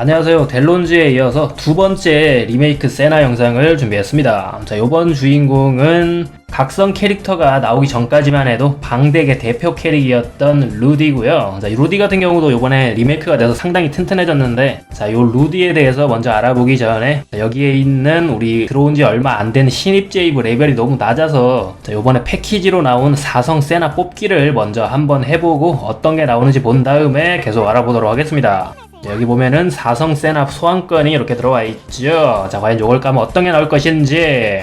안녕하세요. 델론즈에 이어서 두 번째 리메이크 세나 영상을 준비했습니다. 자, 요번 주인공은 각성 캐릭터가 나오기 전까지만 해도 방덱의 대표 캐릭이었던 루디고요. 자, 이 루디 같은 경우도 요번에 리메이크가 돼서 상당히 튼튼해졌는데 자, 요 루디에 대해서 먼저 알아보기 전에 자, 여기에 있는 우리 들어온 지 얼마 안 된 신입 제이브 레벨이 너무 낮아서 자, 요번에 패키지로 나온 사성 세나 뽑기를 먼저 한번 해보고 어떤 게 나오는지 본 다음에 계속 알아보도록 하겠습니다. 자, 여기 보면은 사성 세나 소환권이 이렇게 들어와 있죠. 자, 과연 요걸 까면 어떤 게 나올 것인지.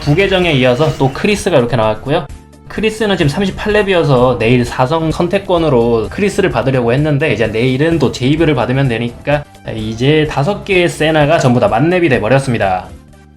부계정에 이어서 또 크리스가 이렇게 나왔고요. 크리스는 지금 38렙이어서 내일 사성 선택권으로 크리스를 받으려고 했는데 이제 내일은 또 제이브를 받으면 되니까 이제 다섯 개의 세나가 전부 다 만렙이 돼 버렸습니다.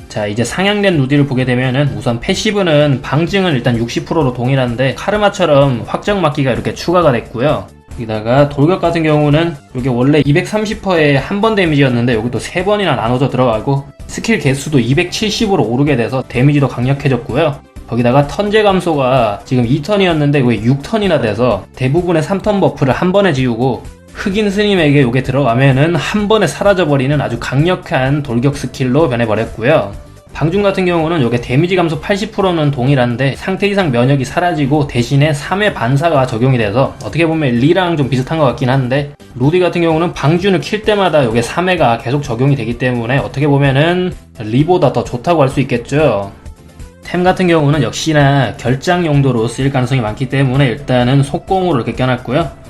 자 이제 상향된 루디를 보게 되면은 우선 패시브는 방증은 일단 60%로 동일한데 카르마처럼 확정 막기가 이렇게 추가가 됐고요. 여기다가 돌격 같은 경우는 이게 원래 230%에 한 번 데미지였는데 여기도 세 번이나 나눠져 들어가고 스킬 개수도 270으로 오르게 돼서 데미지도 강력해졌고요. 거기다가 턴제 감소가 지금 2턴이었는데 이게 6턴이나 돼서 대부분의 3턴 버프를 한 번에 지우고 흑인 스님에게 이게 들어가면은 한 번에 사라져버리는 아주 강력한 돌격 스킬로 변해버렸고요. 방중 같은 경우는 이게 데미지 감소 80%는 동일한데 상태 이상 면역이 사라지고 대신에 3회 반사가 적용이 돼서 어떻게 보면 리랑 좀 비슷한 것 같긴 한데 루디 같은 경우는 방준을 킬 때마다 이게 3회가 계속 적용이 되기 때문에 어떻게 보면은 리보다 더 좋다고 할 수 있겠죠. 템 같은 경우는 역시나 결장 용도로 쓰일 가능성이 많기 때문에 일단은 속공으로 이렇게 껴놨고요.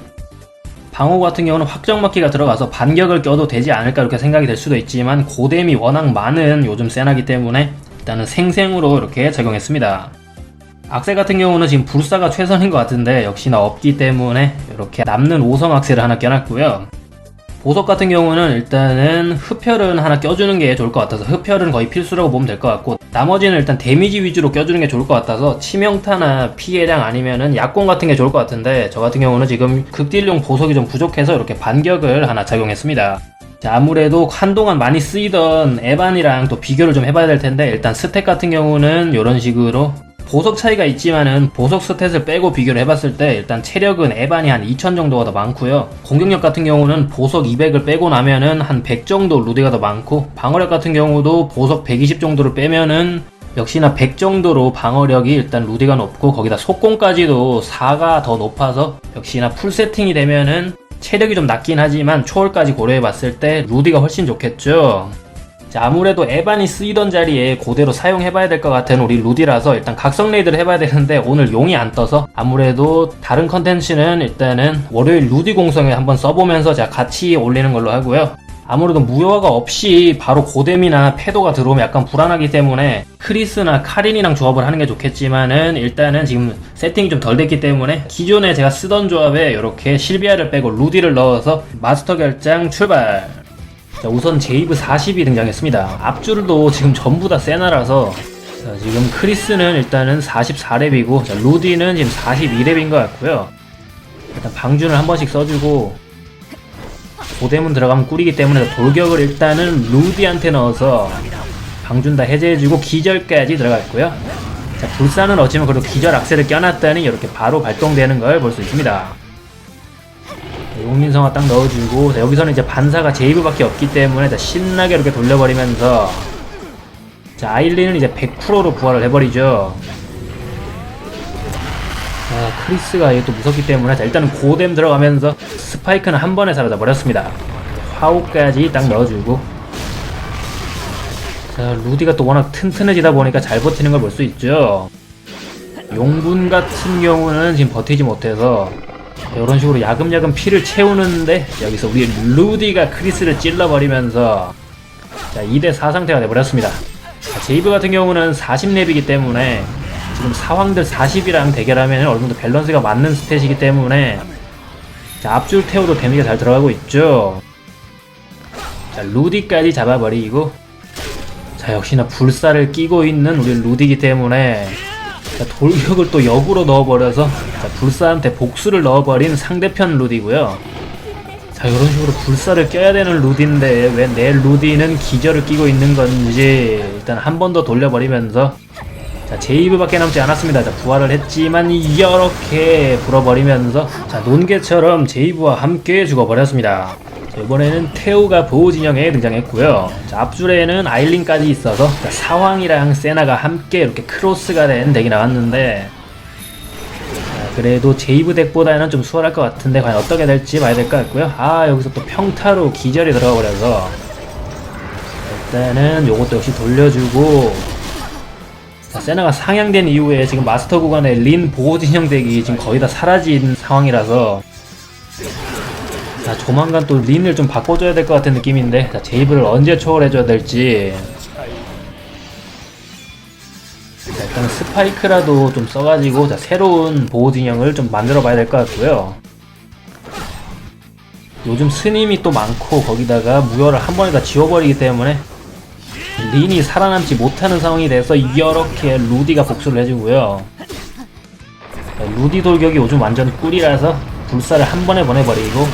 방어 같은 경우는 확정 막기가 들어가서 반격을 껴도 되지 않을까 이렇게 생각이 될 수도 있지만 고뎀이 워낙 많은 요즘 세나기 때문에 일단은 생생으로 이렇게 적용했습니다. 악셀 같은 경우는 지금 불사가 최선인 것 같은데 역시나 없기 때문에 이렇게 남는 5성 악셀을 하나 껴놨고요. 보석 같은 경우는 일단은 흡혈은 하나 껴주는 게 좋을 것 같아서 흡혈은 거의 필수라고 보면 될 것 같고 나머지는 일단 데미지 위주로 껴주는 게 좋을 것 같아서 치명타나 피해량 아니면은 약공 같은 게 좋을 것 같은데 저 같은 경우는 지금 극딜용 보석이 좀 부족해서 이렇게 반격을 하나 착용했습니다. 자, 아무래도 한동안 많이 쓰이던 에반이랑 또 비교를 좀 해봐야 될 텐데 일단 스택 같은 경우는 이런 식으로 보석 차이가 있지만은 보석 스탯을 빼고 비교를 해봤을 때 일단 체력은 에반이 한 2000 정도가 더 많고요. 공격력 같은 경우는 보석 200을 빼고 나면은 한 100 정도 루디가 더 많고 방어력 같은 경우도 보석 120 정도를 빼면은 역시나 100 정도로 방어력이 일단 루디가 높고 거기다 속공까지도 4가 더 높아서 역시나 풀 세팅이 되면은 체력이 좀 낮긴 하지만 초월까지 고려해 봤을 때 루디가 훨씬 좋겠죠. 자, 아무래도 에반이 쓰이던 자리에 그대로 사용해봐야 될 것 같은 우리 루디라서 일단 각성 레이드를 해봐야 되는데 오늘 용이 안 떠서 아무래도 다른 컨텐츠는 일단은 월요일 루디 공성에 한번 써보면서 제가 같이 올리는 걸로 하고요. 아무래도 무효화가 없이 바로 고뎀이나 패도가 들어오면 약간 불안하기 때문에 크리스나 카린이랑 조합을 하는 게 좋겠지만은 일단은 지금 세팅이 좀 덜 됐기 때문에 기존에 제가 쓰던 조합에 이렇게 실비아를 빼고 루디를 넣어서 마스터 결장 출발! 자, 우선 제이브 40이 등장했습니다. 앞줄도 지금 전부 다 세나라서 자, 지금 크리스는 일단은 44렙이고 자, 루디는 지금 42렙인 것 같고요. 일단 방준을 한 번씩 써주고 고대문 들어가면 꿀이기 때문에 돌격을 일단은 루디한테 넣어서 방준 다 해제해주고 기절까지 들어갔고요. 자, 불사는 어찌면 그래도 기절 악셀을 껴놨다니 이렇게 바로 발동되는 걸 볼 수 있습니다. 용민성화 딱 넣어주고 자, 여기서는 이제 반사가 제이브밖에 없기 때문에 자, 신나게 이렇게 돌려버리면서 자 아일리는 이제 100%로 부활을 해버리죠. 자 크리스가 이게 또 무섭기 때문에 자, 일단은 고뎀 들어가면서 스파이크는 한 번에 사라져 버렸습니다. 화우까지 딱 넣어주고. 자 루디가 또 워낙 튼튼해지다 보니까 잘 버티는 걸 볼 수 있죠. 용분 같은 경우는 지금 버티지 못해서 이런 식으로 야금야금 피를 채우는데 여기서 우리 루디가 크리스를 찔러버리면서 자 2대4 상태가 돼버렸습니다. 자, 제이브 같은 경우는 40렙이기 때문에 지금 사황들 40이랑 대결하면 어느 정도 밸런스가 맞는 스탯이기 때문에 자 앞줄 태워도 데미지가 잘 들어가고 있죠. 자 루디까지 잡아버리고 자 역시나 불사를 끼고 있는 우리 루디기 때문에 자, 돌격을 또 역으로 넣어버려서 자, 불사한테 복수를 넣어버린 상대편 루디고요. 자 이런 식으로 불사를 껴야 되는 루디인데 왜 내 루디는 기절을 끼고 있는 건지 일단 한 번 더 돌려버리면서 자 제이브밖에 남지 않았습니다. 자 부활을 했지만 이렇게 불어버리면서 자 논개처럼 제이브와 함께 죽어버렸습니다. 이번에는 테오가 보호 진영에 등장했고요. 자, 앞줄에는 아일린까지 있어서 자, 사왕이랑 세나가 함께 이렇게 크로스가 된 덱이 나왔는데 자, 그래도 제이브 덱보다는 좀 수월할 것 같은데 과연 어떻게 될지 봐야 될 것 같고요. 아 여기서 또 평타로 기절이 들어가 버려서 일단은 요것도 역시 돌려주고 자, 세나가 상향된 이후에 지금 마스터 구간에 린 보호 진영 덱이 지금 거의 다 사라진 상황이라서 자, 조만간 또 린을 좀 바꿔줘야 될 것 같은 느낌인데, 자, 제이브를 언제 초월해줘야 될지. 자, 일단 스파이크라도 좀 써가지고, 자, 새로운 보호 진영을 좀 만들어 봐야 될 것 같고요. 요즘 스님이 또 많고, 거기다가 무효를 한 번에 다 지워버리기 때문에, 린이 살아남지 못하는 상황이 돼서, 이렇게 루디가 복수를 해주고요. 자, 루디 돌격이 요즘 완전 꿀이라서, 불사를 한 번에 보내버리고,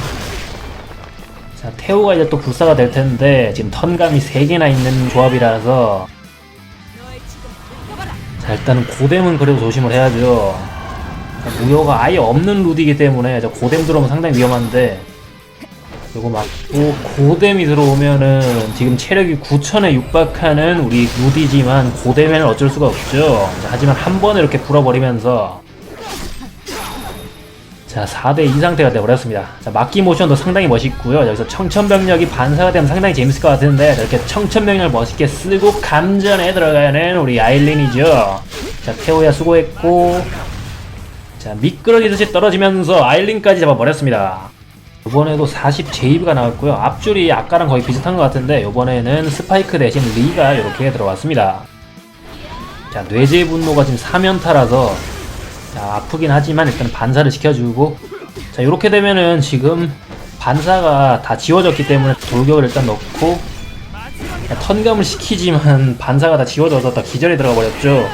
자, 태호가 이제 또 불사가 될 텐데, 지금 턴감이 3개나 있는 조합이라서, 자, 일단은 고뎀은 그래도 조심을 해야죠. 자, 무효가 아예 없는 루디이기 때문에, 저 고뎀 들어오면 상당히 위험한데, 요거 맞고, 고뎀이 들어오면은, 지금 체력이 9000에 육박하는 우리 루디지만, 고뎀에는 어쩔 수가 없죠. 자, 하지만 한 번에 이렇게 불어버리면서, 자, 4대 2 상태가 되어버렸습니다. 자, 막기 모션도 상당히 멋있고요. 여기서 청천벽력이 반사가 되면 상당히 재밌을 것 같은데, 이렇게 청천벽력을 멋있게 쓰고 감전에 들어가는 우리 아일린이죠. 자, 태호야 수고했고, 자, 미끄러지듯이 떨어지면서 아일린까지 잡아버렸습니다. 이번에도 40 제이브가 나왔고요. 앞줄이 아까랑 거의 비슷한 것 같은데, 이번에는 스파이크 대신 리가 이렇게 들어왔습니다. 자, 뇌제 분노가 지금 3연타라서, 자, 아프긴 하지만 일단 반사를 시켜주고. 자 이렇게 되면은 지금 반사가 다 지워졌기 때문에 돌격을 일단 넣고 자, 턴감을 시키지만 반사가 다 지워져서 다 기절에 들어가 버렸죠.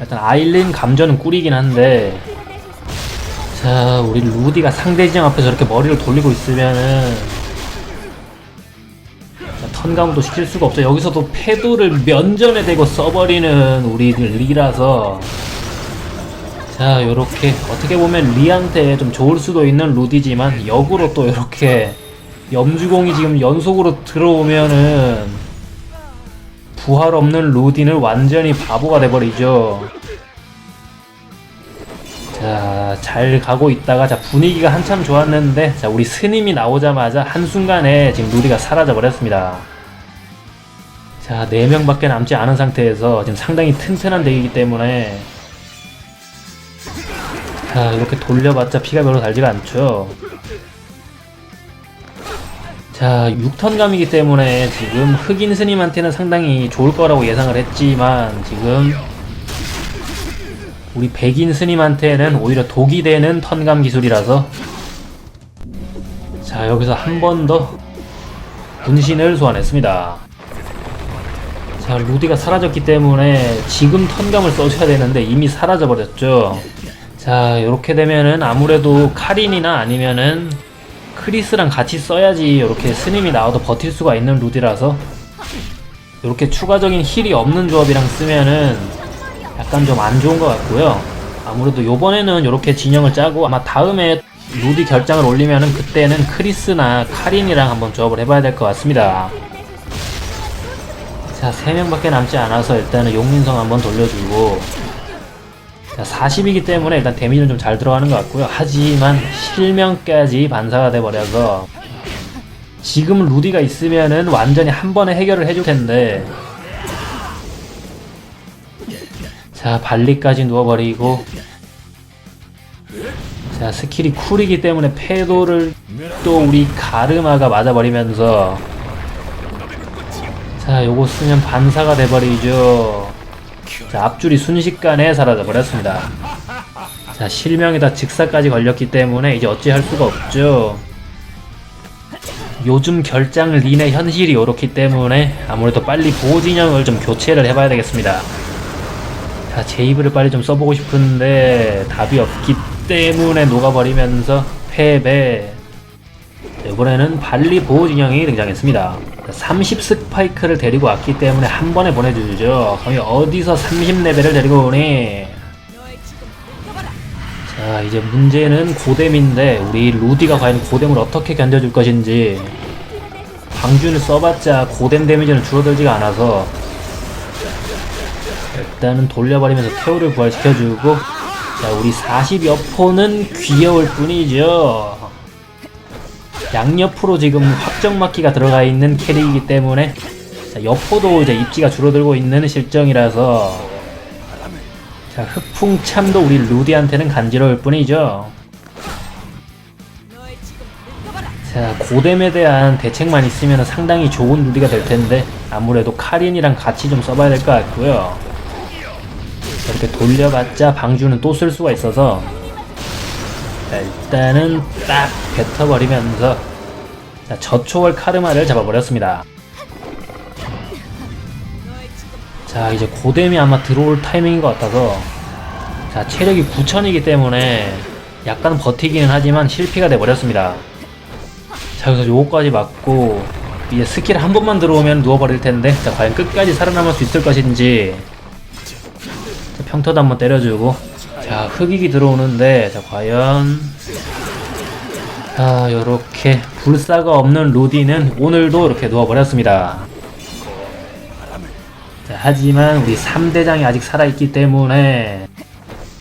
일단 아일린 감전은 꿀이긴 한데 자 우리 루디가 상대 지형 앞에서 이렇게 머리를 돌리고 있으면은 자, 턴감도 시킬 수가 없죠. 여기서도 패도를 면전에 대고 써버리는 우리 리라서 자 요렇게 어떻게 보면 리한테 좀 좋을 수도 있는 루디지만 역으로 또 이렇게 염주공이 지금 연속으로 들어오면은 부활 없는 루디는 완전히 바보가 돼버리죠. 자, 잘 가고 있다가, 자, 분위기가 한참 좋았는데, 자, 우리 스님이 나오자마자 한순간에 지금 루디가 사라져 버렸습니다. 자, 4명밖에 남지 않은 상태에서 지금 상당히 튼튼한 덱이기 때문에, 자, 이렇게 돌려봤자 피가 별로 달지가 않죠. 자, 6턴감이기 때문에 지금 흑인 스님한테는 상당히 좋을 거라고 예상을 했지만, 지금 우리 백인 스님한테는 오히려 독이 되는 턴감 기술이라서. 자 여기서 한 번 더 분신을 소환했습니다. 자 루디가 사라졌기 때문에 지금 턴감을 써줘야 되는데 이미 사라져 버렸죠. 자 이렇게 되면은 아무래도 카린이나 아니면은 크리스랑 같이 써야지 이렇게 스님이 나와도 버틸 수가 있는 루디라서. 이렇게 추가적인 힐이 없는 조합이랑 쓰면은 약간 좀 안 좋은 것 같고요. 아무래도 요번에는 이렇게 진영을 짜고 아마 다음에 루디 결장을 올리면은 그때는 크리스나 카린이랑 한번 조합을 해봐야 될 것 같습니다. 자, 3명밖에 남지 않아서 일단은 용민성 한번 돌려주고 자, 40이기 때문에 일단 데미지는 좀 잘 들어가는 것 같고요. 하지만 실명까지 반사가 돼버려서 지금 루디가 있으면은 완전히 한 번에 해결을 해줄 텐데 자 발리까지 누워버리고. 자 스킬이 쿨이기 때문에 패도를 또 우리 가르마가 맞아버리면서. 자 요거 쓰면 반사가 돼버리죠. 자 앞줄이 순식간에 사라져버렸습니다. 자 실명에다 직사까지 걸렸기 때문에 이제 어찌할 수가 없죠. 요즘 결장 린의 현실이 이렇기 때문에 아무래도 빨리 보호진영을 좀 교체를 해봐야 되겠습니다 자, 제이브를 빨리 좀 써보고 싶은데 답이 없기 때문에 녹아버리면서 패배. 자, 이번에는 발리 보호 진영이 등장했습니다. 30 스파이크를 데리고 왔기 때문에 한 번에 보내주죠. 거기 어디서 30레벨을 데리고 오니? 자, 자 이제 문제는 고뎀인데 우리 루디가 과연 고뎀을 어떻게 견뎌줄 것인지 방준을 써봤자 고뎀 데미지는 줄어들지가 않아서 일단은 돌려버리면서 태우를 부활시켜주고 자 우리 40여포는 귀여울 뿐이죠. 양옆으로 지금 확정막기가 들어가 있는 캐릭이기 때문에 자 여포도 이제 입지가 줄어들고 있는 실정이라서 자 흑풍참도 우리 루디한테는 간지러울 뿐이죠 자 고뎀에 대한 대책만 있으면 상당히 좋은 루디가 될 텐데 아무래도 카린이랑 같이 좀 써봐야 될 것 같고요 이렇게 돌려봤자 방주는 또 쓸 수가 있어서 자, 일단은 딱 뱉어버리면서 자, 저초월 카르마를 잡아버렸습니다. 자 이제 고뎀이 아마 들어올 타이밍인 것 같아서 자 체력이 9000이기 때문에 약간 버티기는 하지만 실패가 돼버렸습니다. 자 여기서 요거까지 맞고 이제 스킬 한 번만 들어오면 누워버릴 텐데 자 과연 끝까지 살아남을 수 있을 것인지. 자, 평터도 한번 때려주고. 자 흑익이 들어오는데 자 과연. 자 요렇게 불사가 없는 루디는 오늘도 이렇게 누워버렸습니다. 자 하지만 우리 3대장이 아직 살아있기 때문에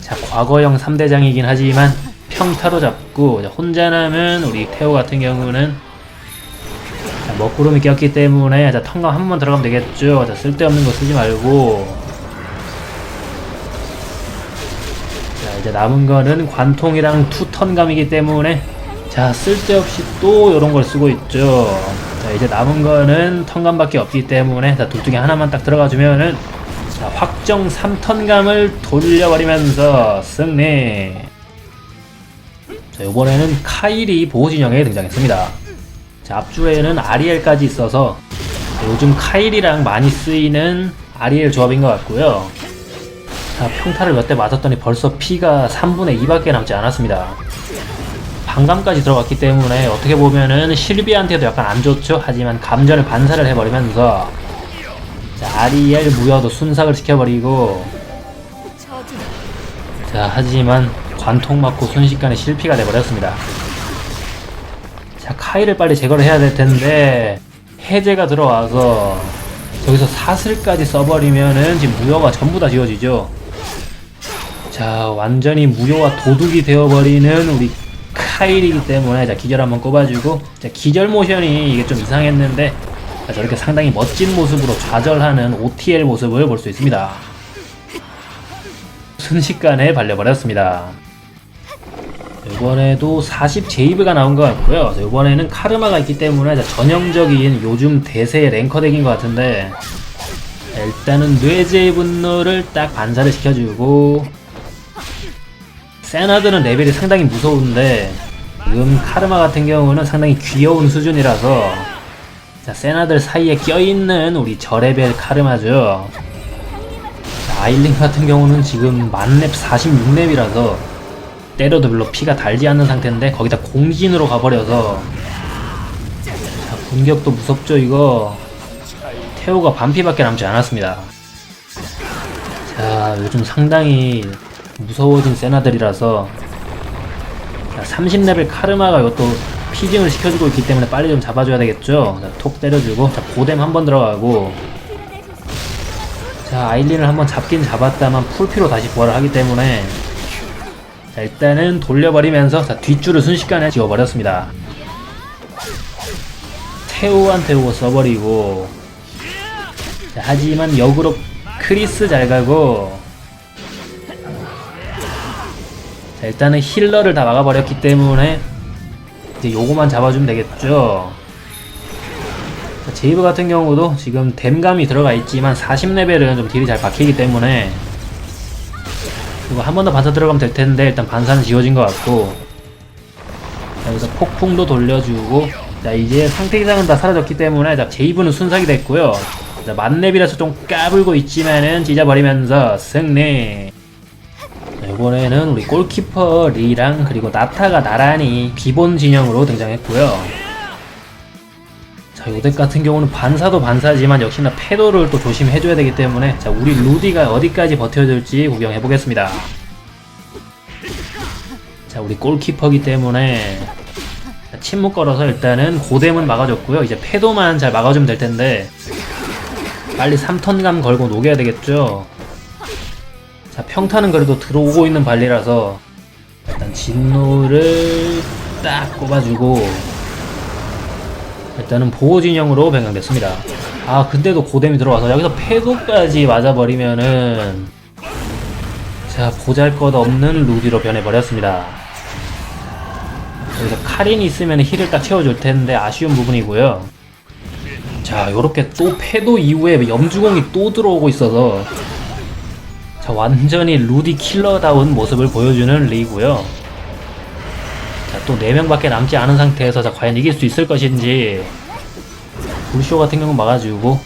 자 과거형 3대장이긴 하지만 평타로 잡고 자, 혼자 남은 우리 태호 같은 경우는 자, 먹구름이 꼈기 때문에 자 턴감 한 번 들어가면 되겠죠. 자 쓸데없는 거 쓰지 말고. 자 이제 남은 거는 관통이랑 투턴감이기 때문에 자 쓸데없이 또 이런 걸 쓰고 있죠. 자 이제 남은 거는 턴감밖에 없기 때문에 자 둘 중에 하나만 딱 들어가 주면은 자 확정 3턴감을 돌려버리면서 승리 자 이번에는 카일이 보호진영에 등장했습니다 자 앞줄에는 아리엘까지 있어서 요즘 카일이랑 많이 쓰이는 아리엘 조합인 것 같고요 자, 평타를 몇 대 맞았더니 벌써 피가 3분의 2밖에 남지 않았습니다. 방감까지 들어갔기 때문에 어떻게 보면은 실비한테도 약간 안 좋죠. 하지만 감전을 반사를 해버리면서 자, 아리엘 무여도 순삭을 시켜버리고 자, 하지만 관통 맞고 순식간에 실피가 돼버렸습니다. 자, 카이를 빨리 제거를 해야 될 텐데 해제가 들어와서 여기서 사슬까지 써버리면은 지금 무효가 전부 다 지워지죠. 자 완전히 무효와 도둑이 되어버리는 우리 카일이기 때문에 자 기절 한번 꼽아주고 자 기절 모션이 이게 좀 이상했는데 자, 저렇게 상당히 멋진 모습으로 좌절하는 OTL 모습을 볼 수 있습니다. 순식간에 발려버렸습니다. 이번에도 40 제이브가 나온 것 같고요. 자, 이번에는 카르마가 있기 때문에 자, 전형적인 요즘 대세의 랭커 덱인 것 같은데 자, 일단은 뇌제의 분노를 딱 반사를 시켜주고 세나드는 레벨이 상당히 무서운데 지금 카르마 같은 경우는 상당히 귀여운 수준이라서 자, 세나들 사이에 껴있는 우리 저레벨 카르마죠 자, 아일린 같은 경우는 지금 만렙 46렙이라서 때려도 별로 피가 달지 않는 상태인데 거기다 공진으로 가버려서. 자, 공격도 무섭죠 이거. 태호가 반피밖에 남지 않았습니다. 자 요즘 상당히 무서워진 세나들이라서. 30레벨 카르마가 이것도 피징을 시켜주고 있기 때문에 빨리 좀 잡아줘야 되겠죠? 자, 톡 때려주고. 자, 고뎀 한 번 들어가고. 자 아일린을 한번 잡긴 잡았다만 풀피로 다시 부활을 하기 때문에 자 일단은 돌려버리면서 자 뒷줄을 순식간에 지워버렸습니다. 태우한테 오고 써버리고. 자, 하지만 역으로 크리스 잘 가고. 자, 일단은 힐러를 다 막아버렸기 때문에 이제 요거만 잡아주면 되겠죠. 자, 제이브 같은 경우도 지금 댐감이 들어가 있지만 40레벨은 좀 딜이 잘 박히기 때문에 이거 한번 더 반사 들어가면 될 텐데 일단 반사는 지워진 것 같고. 자, 여기서 폭풍도 돌려주고. 자 이제 상태 이상은 다 사라졌기 때문에 자 제이브는 순삭이 됐고요. 자 만렙이라서 좀 까불고 있지만은 찢어버리면서 승리. 자, 이번에는 우리 골키퍼 리랑 그리고 나타가 나란히 기본 진영으로 등장했고요. 자, 요덱 같은 경우는 반사도 반사지만 역시나 패도를 또 조심해줘야 되기 때문에 자, 우리 루디가 어디까지 버텨줄지 구경해보겠습니다. 자 우리 골키퍼기 때문에 자, 침묵 걸어서 일단은 고뎀은 막아줬고요 이제 패도만 잘 막아주면 될 텐데 빨리 3턴감 걸고 녹여야 되겠죠 자 평타는 그래도 들어오고 있는 발리라서 일단 진노를 딱 꼽아주고 일단은 보호 진영으로 변경됐습니다. 아 근데도 고뎀이 들어와서 여기서 패도까지 맞아버리면은 자 보잘것없는 루디로 변해버렸습니다. 여기서 카린이 있으면 힐을 딱 채워줄 텐데 아쉬운 부분이고요. 자 요렇게 또 패도 이후에 염주공이 또 들어오고 있어서 자 완전히 루디 킬러다운 모습을 보여주는 리고요. 자, 또 4명밖에 남지 않은 상태에서 자, 과연 이길 수 있을 것인지. 불쇼 같은 경우 막아주고.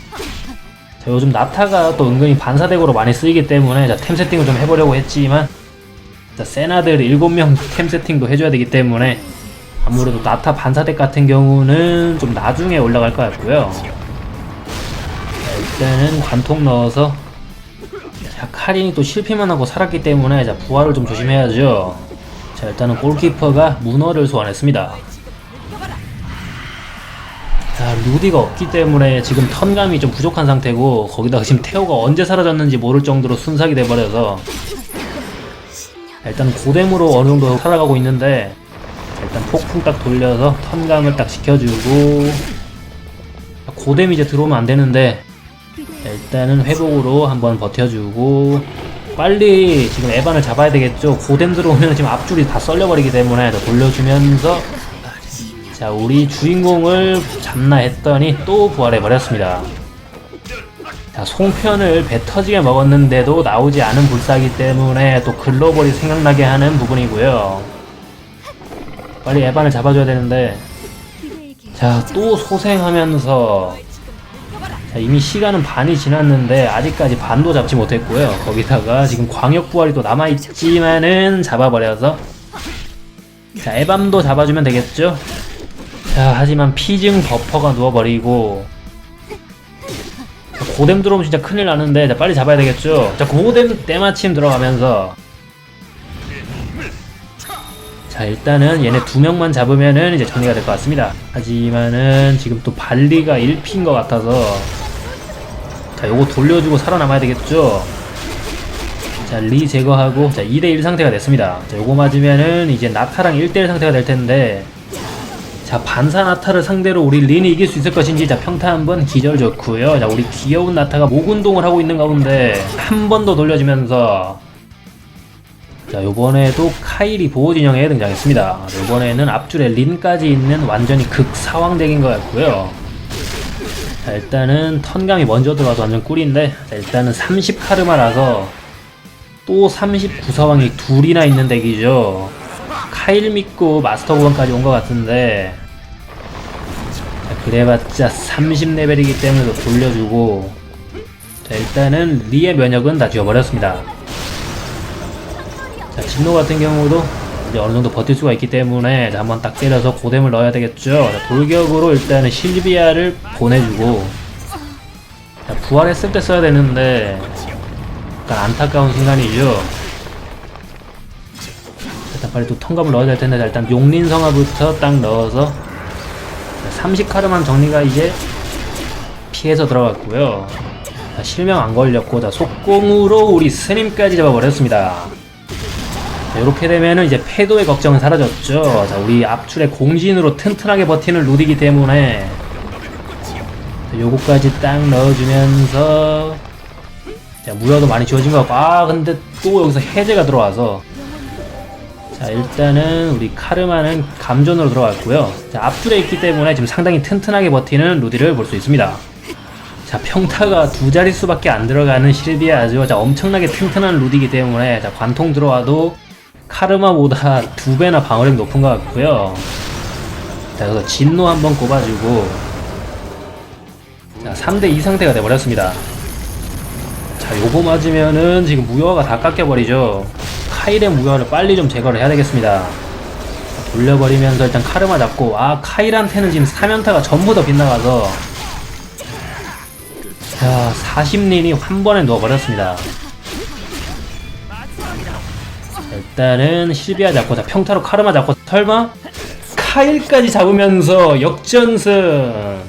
자, 요즘 나타가 또 은근히 반사덱으로 많이 쓰이기 때문에 자, 템 세팅을 좀 해보려고 했지만 자, 세나들 7명 템 세팅도 해줘야 되기 때문에 아무래도 나타 반사덱 같은 경우는 좀 나중에 올라갈 것 같고요. 자, 일단은 관통 넣어서 자, 카린이 또 실패만 하고 살았기 때문에 자, 부활을 좀 조심해야죠 자 일단은 골키퍼가 문어를 소환했습니다. 자 루디가 없기 때문에 지금 턴감이 좀 부족한 상태고 거기다가 지금 테오가 언제 사라졌는지 모를 정도로 순삭이 돼버려서 자, 일단 고뎀으로 어느 정도 살아가고 있는데 자, 일단 폭풍 딱 돌려서 턴감을 딱 시켜주고 자, 고뎀 이제 들어오면 안 되는데 자, 일단은 회복으로 한번 버텨주고 빨리 지금 에반을 잡아야 되겠죠. 고뎀 들어오면 지금 앞줄이 다 썰려버리기 때문에 더 돌려주면서 자 우리 주인공을 잡나 했더니 또 부활해버렸습니다. 자 송편을 배 터지게 먹었는데도 나오지 않은 불사기 때문에 또 글로벌이 생각나게 하는 부분이고요. 빨리 에반을 잡아줘야 되는데 자 또 소생하면서 자, 이미 시간은 반이 지났는데 아직까지 반도 잡지 못했고요. 거기다가 지금 광역 부활이 또 남아있지만은 잡아버려서 자 에밤도 잡아주면 되겠죠? 자 하지만 피증 버퍼가 누워버리고 자, 고뎀 들어오면 진짜 큰일 나는데 자, 빨리 잡아야 되겠죠? 자 고뎀 때마침 들어가면서 자 일단은 얘네 두 명만 잡으면은 이제 정리가 될 것 같습니다. 하지만은 지금 또 발리가 1피인 것 같아서 자 요거 돌려주고 살아남아야 되겠죠. 자 리 제거하고 자 2대1 상태가 됐습니다. 자 요거 맞으면은 이제 나타랑 1대1 상태가 될 텐데 자 반사 나타를 상대로 우리 린이 이길 수 있을 것인지 자 평타 한번 기절 좋고요. 자 우리 귀여운 나타가 목운동을 하고 있는 가운데 한 번 더 돌려주면서 자 요번에도 카일이 보호 진영에 등장했습니다 요번에는 앞줄에 린까지 있는 완전히 극사왕 덱인 것 같고요 자 일단은 턴감이 먼저 들어와서 완전 꿀인데 자 일단은 30 카르마라서 또 39사왕이 둘이나 있는 덱이죠. 카일 믿고 마스터 구간까지 온 것 같은데 자 그래봤자 30레벨이기 때문에 더 돌려주고 자 일단은 리의 면역은 다 지워버렸습니다. 자, 진노 같은 경우도 이제 어느 정도 버틸 수가 있기 때문에 자, 한번 딱 때려서 고뎀을 넣어야 되겠죠. 자, 돌격으로 일단은 실비아를 보내주고 자, 부활했을 때 써야 되는데 약간 안타까운 순간이죠. 일단 빨리 또 턴감을 넣어야 될 텐데 자, 일단 용린성화부터 딱 넣어서 30카르만 정리가 이제 피해서 들어갔고요. 자, 실명 안 걸렸고 자, 속공으로 우리 스님까지 잡아버렸습니다. 자, 이렇게 되면은 이제 패도의 걱정은 사라졌죠. 자, 우리 앞줄에 공진으로 튼튼하게 버티는 루디기 때문에 자, 요거까지 딱 넣어주면서 자, 무효도 많이 지워진 것 같고 아 근데 또 여기서 해제가 들어와서 자 일단은 우리 카르마는 감전으로 들어갔고요. 자 앞줄에 있기 때문에 지금 상당히 튼튼하게 버티는 루디를 볼 수 있습니다. 자 평타가 두 자릿수밖에 안 들어가는 실비아죠. 자 엄청나게 튼튼한 루디기 때문에 자 관통 들어와도 카르마보다 두 배나 방어력이 높은 것 같고요. 자, 여기서 진노 한번 꼽아주고, 자, 3대 2 상태가 돼버렸습니다. 자, 요거 맞으면은 지금 무효화가 다 깎여버리죠. 카일의 무효화를 빨리 좀 제거를 해야 되겠습니다. 자, 돌려버리면서 일단 카르마 잡고, 아, 카일한테는 지금 사면타가 전부 다 빗나가서, 자, 40린이 한 번에 누워버렸습니다. 일단은 실비아 잡고 자 평타로 카르마 잡고 설마? 카일까지 잡으면서 역전승